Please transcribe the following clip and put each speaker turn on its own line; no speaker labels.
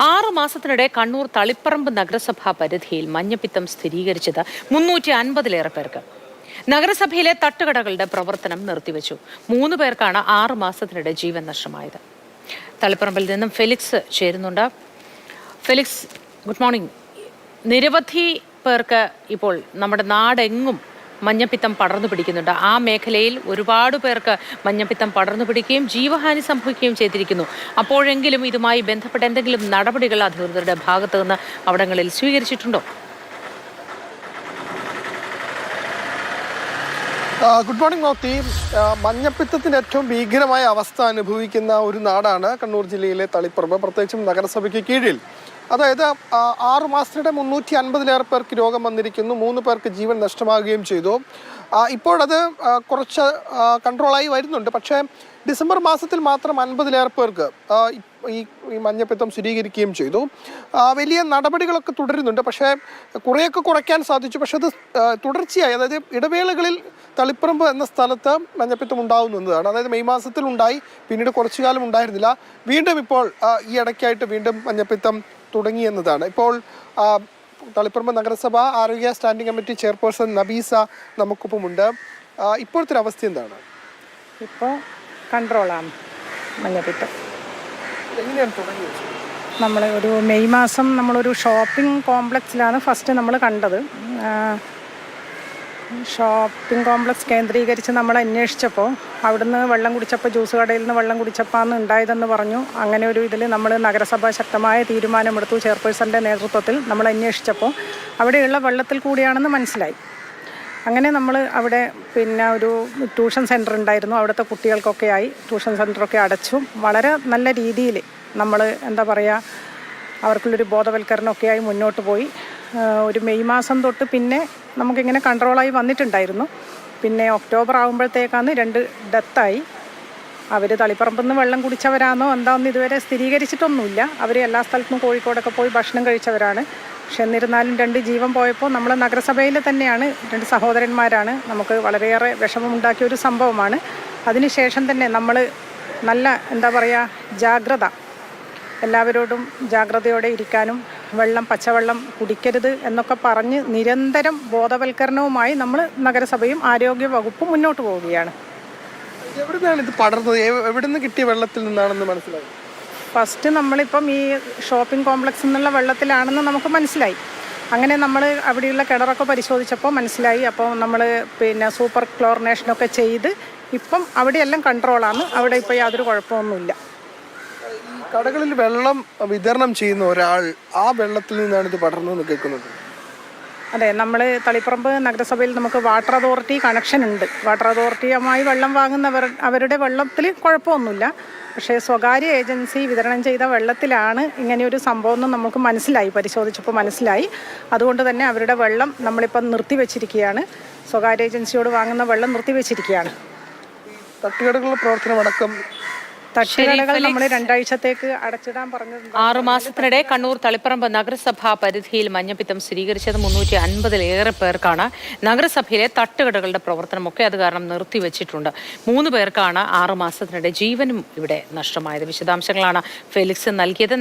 ആറു മാസത്തിനിടെ കണ്ണൂർ തളിപ്പറമ്പ് നഗരസഭാ പരിധിയിൽ മഞ്ഞപ്പിത്തം സ്ഥിരീകരിച്ചത് മുന്നൂറ്റി അൻപതിലേറെ പേർക്ക്. നഗരസഭയിലെ തട്ടുകടകളുടെ പ്രവർത്തനം നിർത്തിവെച്ചു. മൂന്ന് പേർക്കാണ് ആറു മാസത്തിനിടെ ജീവൻ നഷ്ടമായത്. തളിപ്പറമ്പിൽ നിന്നും ഫെലിക്സ് ചേരുന്നുണ്ട്. Felix good morning. നിരവധി പേർക്ക് ഇപ്പോൾ നമ്മുടെ നാടെങ്ങും മഞ്ഞപ്പിത്തം പടർന്നു പിടിക്കുന്നുണ്ട്. ആ മേഖലയിൽ ഒരുപാട് പേർക്ക് മഞ്ഞപ്പിത്തം പടർന്നു പിടിക്കുകയും ജീവഹാനി സംഭവിക്കുകയും ചെയ്തിരിക്കുന്നു. അപ്പോഴെങ്കിലും ഇതുമായി ബന്ധപ്പെട്ട എന്തെങ്കിലും നടപടികൾ അധികൃതരുടെ ഭാഗത്തു നിന്ന് അവിടങ്ങളിൽ സ്വീകരിച്ചിട്ടുണ്ടോ?
Good morning Moti. മഞ്ഞപ്പിത്തത്തിന്റെ ഏറ്റവും ഭീകരമായ അവസ്ഥ അനുഭവിക്കുന്ന ഒരു നാടാണ് കണ്ണൂർ ജില്ലയിലെ തളിപ്പറമ്പ്. പ്രത്യേകിച്ചും നഗരസഭയ്ക്ക് കീഴിൽ. അതായത് ആറ് മാസത്തിനിടെ മുന്നൂറ്റി അൻപതിലേറെ പേർക്ക് രോഗം വന്നിരിക്കുന്നു. മൂന്ന് പേർക്ക് ജീവൻ നഷ്ടമാകുകയും ചെയ്തു. ഇപ്പോഴത് കുറച്ച് കൺട്രോളായി വരുന്നുണ്ട്. പക്ഷേ ഡിസംബർ മാസത്തിൽ മാത്രം അൻപതിലേറെ പേർക്ക് ഈ- മഞ്ഞപ്പിത്തം സ്ഥിരീകരിക്കുകയും ചെയ്തു. വലിയ നടപടികളൊക്കെ തുടരുന്നുണ്ട്. പക്ഷേ കുറേയൊക്കെ കുറയ്ക്കാൻ സാധിച്ചു. പക്ഷേ അത് തുടർച്ചയായി അതായത് ഇടവേളകളിൽ തളിപ്പറമ്പ് എന്ന സ്ഥലത്ത് മഞ്ഞപ്പിത്തം ഉണ്ടാകുന്നതാണ് അതായത് മെയ് മാസത്തിൽ ഉണ്ടായി പിന്നീട് കുറച്ചു കാലം ഉണ്ടായിരുന്നില്ല. വീണ്ടും ഇപ്പോൾ ഈ ഇടയ്ക്കായിട്ട് വീണ്ടും മഞ്ഞപ്പിത്തം തുടങ്ങി എന്നതാണ് ഇപ്പോൾ തളിപ്പറമ്പ് നഗരസഭ ആരോഗ്യ സ്റ്റാൻഡിംഗ് കമ്മിറ്റി ചെയർപേഴ്സൺ നബീസ നമുക്കൊപ്പമുണ്ട്. ഇപ്പോഴത്തെ ഒരു അവസ്ഥ എന്താണ്?
ഇപ്പോൾ കൺട്രോളാണ് മഞ്ഞപ്പിത്തം.
എങ്ങനെയാണ് തുടങ്ങിയത്?
നമ്മൾ ഒരു മെയ് മാസം നമ്മളൊരു ഷോപ്പിംഗ് കോംപ്ലക്സിലാണ് ഫസ്റ്റ് നമ്മൾ കണ്ടത്. ഷോപ്പിംഗ് കോംപ്ലക്സ് കേന്ദ്രീകരിച്ച് നമ്മൾ അന്വേഷിച്ചപ്പോൾ അവിടുന്ന് വെള്ളം കുടിച്ചപ്പോൾ ജ്യൂസ് കടയിൽ നിന്ന് വെള്ളം കുടിച്ചപ്പോൾ ഉണ്ടായതെന്ന് പറഞ്ഞു. അങ്ങനെ ഒരു ഇതിൽ നമ്മൾ നഗരസഭ ശക്തമായ തീരുമാനമെടുത്തു. ചെയർപേഴ്സന്റെ നേതൃത്വത്തിൽ നമ്മൾ അന്വേഷിച്ചപ്പോൾ അവിടെയുള്ള വെള്ളത്തിൽ കൂടിയാണെന്ന് മനസ്സിലായി. അങ്ങനെ നമ്മൾ അവിടെ പിന്നെ ഒരു ട്യൂഷൻ സെന്റർ ഉണ്ടായിരുന്നു. അവിടുത്തെ കുട്ടികൾക്കൊക്കെ ആയി ട്യൂഷൻ സെന്ററൊക്കെ അടച്ചു. വളരെ നല്ല രീതിയിൽ നമ്മൾ എന്താ പറയുക അവർക്കുള്ളൊരു ബോധവൽക്കരണമൊക്കെയായി മുന്നോട്ട് പോയി. ഒരു മെയ് മാസം തൊട്ട് പിന്നെ നമുക്കിങ്ങനെ കൺട്രോളായി വന്നിട്ടുണ്ടായിരുന്നു. പിന്നെ ഒക്ടോബർ ആകുമ്പോഴത്തേക്കാണ് രണ്ട് ഡെത്തായി അവർ തളിപ്പറമ്പിൽ നിന്ന് വെള്ളം കുടിച്ചവരാണോ എന്താണെന്ന് ഇതുവരെ സ്ഥിരീകരിച്ചിട്ടൊന്നുമില്ല. അവർ എല്ലാ സ്ഥലത്തും കോഴിക്കോടൊക്കെ പോയി ഭക്ഷണം കഴിച്ചവരാണ്. പക്ഷെ എന്നിരുന്നാലും രണ്ട് ജീവൻ പോയപ്പോൾ നമ്മൾ നഗരസഭയിൽ തന്നെയാണ് രണ്ട് സഹോദരന്മാരാണ്. നമുക്ക് വളരെയേറെ വിഷമമുണ്ടാക്കിയ ഒരു സംഭവമാണ്. അതിനുശേഷം തന്നെ നമ്മൾ നല്ല എന്താ പറയുക ജാഗ്രത. എല്ലാവരോടും ജാഗ്രതയോടെ ഇരിക്കാനും വെള്ളം പച്ചവെള്ളം കുടിക്കരുത് എന്നൊക്കെ പറഞ്ഞ് നിരന്തരം ബോധവൽക്കരണവുമായി നമ്മൾ നഗരസഭയും ആരോഗ്യ വകുപ്പും മുന്നോട്ട് പോവുകയാണ്.
ഇത് പടർന്നത്? കിട്ടിയ വെള്ളത്തിൽ നിന്നാണെന്ന് മനസ്സിലായി?
ഫസ്റ്റ് നമ്മളിപ്പം ഈ ഷോപ്പിംഗ് കോംപ്ലക്സ് എന്നുള്ള വെള്ളത്തിലാണെന്ന് നമുക്ക് മനസ്സിലായി. അങ്ങനെ നമ്മൾ അവിടെയുള്ള കിണറൊക്കെ പരിശോധിച്ചപ്പോൾ മനസ്സിലായി. അപ്പോൾ നമ്മൾ പിന്നെ സൂപ്പർ ക്ലോറിനേഷനൊക്കെ ചെയ്ത് ഇപ്പം അവിടെയെല്ലാം കൺട്രോളാണ് അവിടെ ഇപ്പോൾ യാതൊരു കുഴപ്പമൊന്നുമില്ല.
ഈ കടകളിൽ വെള്ളം വിതരണം ചെയ്യുന്ന ഒരാൾ ആ വെള്ളത്തിൽ നിന്നാണ് ഇത് പടർന്നു കേൾക്കുന്നത്
അതെ നമ്മൾ തളിപ്പറമ്പ് നഗരസഭയിൽ നമുക്ക് വാട്ടർ അതോറിറ്റി കണക്ഷൻ ഉണ്ട്. വാട്ടർ അതോറിറ്റിയുമായി വെള്ളം വാങ്ങുന്നവർ അവരുടെ വെള്ളത്തിൽ കുഴപ്പമൊന്നുമില്ല. പക്ഷേ സ്വകാര്യ ഏജൻസി വിതരണം ചെയ്ത വെള്ളത്തിലാണ് ഇങ്ങനെയൊരു സംഭവം എന്ന് നമുക്ക് മനസ്സിലായി പരിശോധിച്ചപ്പോൾ മനസ്സിലായി. അതുകൊണ്ട് തന്നെ അവരുടെ വെള്ളം നമ്മളിപ്പം നിർത്തിവെച്ചിരിക്കുകയാണ്. സ്വകാര്യ ഏജൻസിയോട് വാങ്ങുന്ന വെള്ളം നിർത്തിവെച്ചിരിക്കുകയാണ്.
തട്ടുകടകളുടെ പ്രവർത്തനം അടക്കം
തട്ടുകടകൾ നമ്മൾ രണ്ടാഴ്ചത്തേക്ക് അടച്ചിടാൻ
ആറു മാസത്തിനിടെ കണ്ണൂർ തളിപ്പറമ്പ് നഗരസഭാ പരിധിയിൽ മഞ്ഞപ്പിത്തം സ്ഥിരീകരിച്ചത് മുന്നൂറ്റി അൻപതിലേറെ പേർക്കാണ്. നഗരസഭയിലെ തട്ടുകടകളുടെ പ്രവർത്തനമൊക്കെ അത് കാരണം നിർത്തിവെച്ചിട്ടുണ്ട്. മൂന്ന് പേർക്കാണ് ആറു മാസത്തിനിടെ ജീവനും ഇവിടെ നഷ്ടമായത്. വിശദാംശങ്ങളാണ് ഫെലിക്സ് നൽകിയത്.